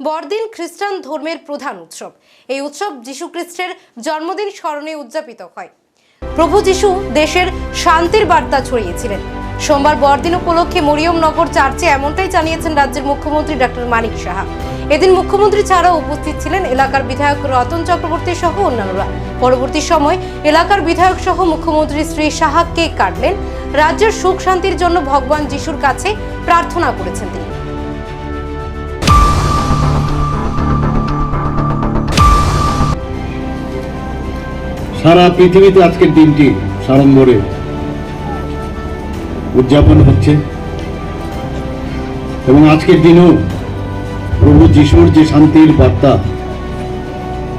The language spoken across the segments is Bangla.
বড়দিন খ্রিস্টান ধর্মের প্রধান উৎসব। এই উৎসব যীশু খ্রিস্টের জন্মদিন স্মরণে উদযাপিত হয়। প্রভু যীশু দেশের শান্তির বার্তা ছড়িয়েছিলেন। সোমবার বড়দিন উপলক্ষে মরিয়মনগর চার্চে এমনটাই জানিয়েছেন রাজ্যের মুখ্যমন্ত্রী ডক্টর মানিক সাহা। এদিন মুখ্যমন্ত্রী ছাড়াও উপস্থিত ছিলেন এলাকার বিধায়ক রতন চক্রবর্তী সহ অন্যান্যরা। পরবর্তী সময় এলাকার বিধায়ক সহ মুখ্যমন্ত্রী শ্রী সাহা কেক কাটলেন। রাজ্যের সুখ শান্তির জন্য ভগবান যিশুর কাছে প্রার্থনা করেছেন তিনি। সারা পৃথিবীতে আজকের দিনটি সাড়ম্বরে উদযাপন হচ্ছে। এবং আজকের দিনেও প্রভু যিশুর যে শান্তির বার্তা,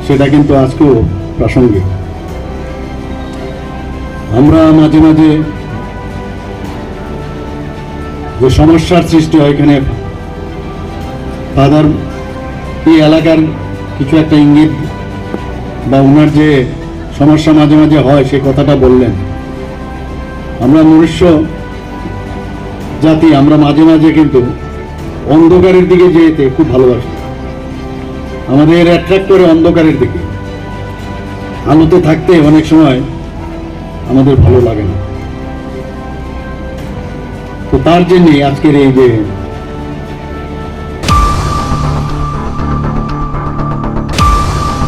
সেটা কিন্তু আজকেও প্রাসঙ্গিক। আমরা মাঝে মাঝে যে সমস্যার সৃষ্টি হয় এখানে, ফাদার, এই এলাকার কিছু একটা ইঙ্গিত বা ওনার যে সমস্যা মাঝে মাঝে হয়, সে কথাটা বললেন। আমরা মনুষ্য জাতি, আমরা মাঝে মাঝে কিন্তু অন্ধকারের দিকে যেতে খুব ভালোবাসি। আমাদের অ্যাট্রাক্ট করে অন্ধকারের দিকে। আলোতে থাকতে অনেক সময় আমাদের ভালো লাগে না। তো তার জন্যে আজকের এই যে